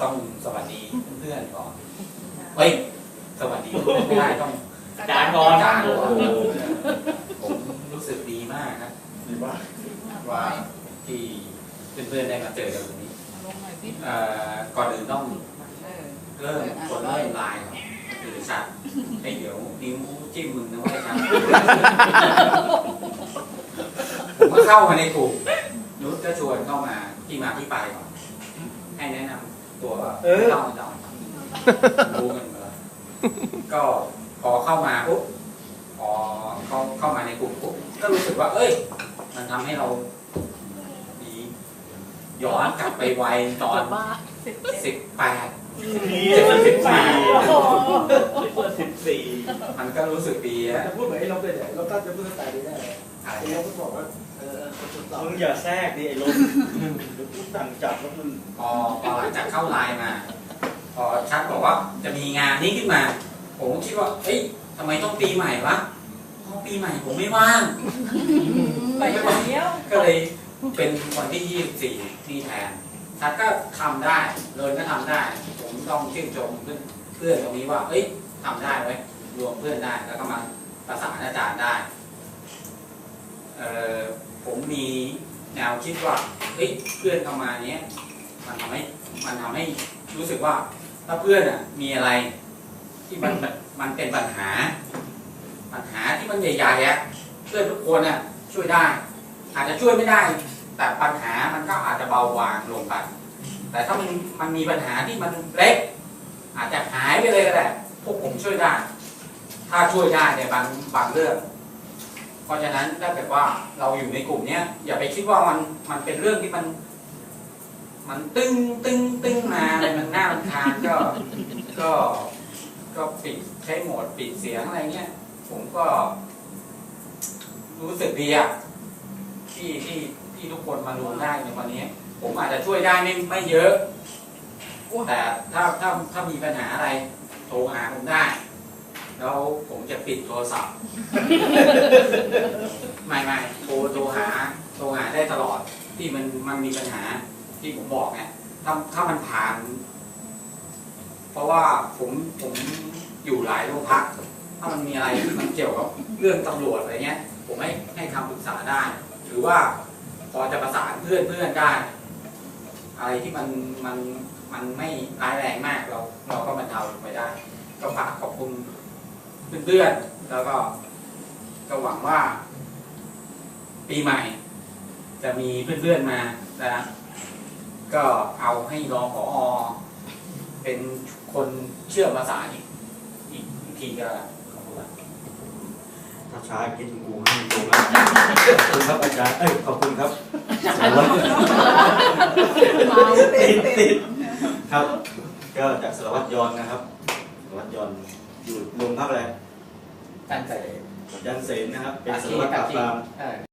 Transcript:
ต้องสวัสดีเพื่อนๆก่อนเฮ้ยสวัสดีเพื่อนไม่ได้ต้องจานก่อนจานก่อนผมรู้สึกดีมากครับดีมากว่าที่เพื่อนๆได้มาเจอกันวันนี้ลงหน่อยสิเอ่อก่อนอื่นต้องเออเริ่มคนเริ่มไลน์ก่อนคือชัดไอ้เดี๋ยวนิ้วจิ้มมึงนะเว่าชัดผมก็เข้ามาในกลุ่มนุชก็ชวนเข้ามาที่มาที่ไปก่อนให้แนะนำ ตัวว่าไม่ต้องไม่ต้องรู้กันหมดแล้วก็พอเข้ามาปุ๊บพอเข้าเข้ามาในกลุ่มปุ๊บก็รู้สึกว่า เอ้ย มันทำให้เราดีย้อนกลับไปวัยตอนบ้าสิบแปดนี่สิบสี่สิบ สี่มันก็รู้สึกดีอะจะพูดเหมือนไอ้เราเป็นเราตั้งจะพูดสไตล์นี้ได้อะไรไอ้เราก็บอกว่าเออคนทดสอบมึงอย่าแทรกดิไอ้ลมเดี๋ยวพูดสั่งจับแล้วมันพอพอหลังจากเข้าไลน์มา พอชัดบอกว่าจะมีงานนี้ขึ้นมา ผมก็คิดว่าเอ้ยทำไมต้องปีใหม่วะเพราะปีใหม่ผมไม่ว่างไปเดียวก็เลยเป็นวันที่24ที่แทนชัดก็ทำได้เลยก็ทำได้ ผมต้องชื่นชมเพื่อนเพื่อนตรงนี้ว่า เอ้ย ทำได้ไว้รวมเพื่อนได้แล้วก็มาประสานอาจารย์ได้เออผมมีแนวคิดว่าเฮ้ยเพื่อนเข้ามาเนี้ยมันทำให้มันทำให้รู้สึกว่าถ้าเพื่อนอะมีอะไรที่มันแบบมันเป็นปัญหา ปัญหาที่มันใหญ่ๆอะเพื่อนทุกคนอะช่วยได้ อาจจะช่วยไม่ได้ แต่ปัญหามันก็อาจจะเบาบางลงไปแต่ถ้ามันมันมีปัญหาที่มันเล็ก อาจจะหายไปเลยก็ได้ พวกผมช่วยได้ ถ้าช่วยได้ในบางบางเรื่อง เพราะฉะนั้นถ้าเกิดว่าเราอยู่ในกลุ่มเนี้ยอย่าไปคิดว่ามันมันเป็นเรื่องที่มัน มันตึ้งตึ้งตึ้งมาอะไรมันน่ารำคาญก็ก็ก็ปิดใช้โหมดปิดเสียงอะไรเงี้ยผมก็ รู้สึกดีอะที่ที่ที่ทุกคนมารวมได้ในวันนี้ ผมอาจจะช่วยได้ไม่ไม่เยอะแต่ถ้าถ้าถ้ามีปัญหาอะไร รหาผมได้ แล้วผมจะปิดโทรศัพท์ ไม่ไม่โทรโทรหาโทรหาได้ตลอดที่มันมันมีปัญหาที่ผมบอกไงถ้าถ้ามันผ่าน เพราะว่าผมผมอยู่หลายโรงพัก ถ้ามันมีอะไรที่มันเกี่ยวกับเรื่องตำรวจอะไรเงี้ย ผมให้ให้คำปรึกษาได้ หรือว่าพอจะประสานเพื่อนเพื่อนได้ อะไรที่มันมันมันไม่ร้ายแรงมาก เพื่อนๆแล้วก็ก็หวังว่า ปีใหม่ จะมีเพื่อนๆมานะก็เอาให้รองผอเป็นคนเชื่อมประสานอีกอีกอีกทีก็ขอบคุณครับถ้าช้ากินกูให้ตรงแล้วขอบคุณครับอาจารย์เอ้ยขอบคุณครับสารวัตรเมาติดติดครับ ก็จากสารวัตรยอนนะครับสารวัตรยอน อยู่โรงพักอะไรตั้งใจยันเสนนะครับ เป็นสารวัตรปราบปราม เออ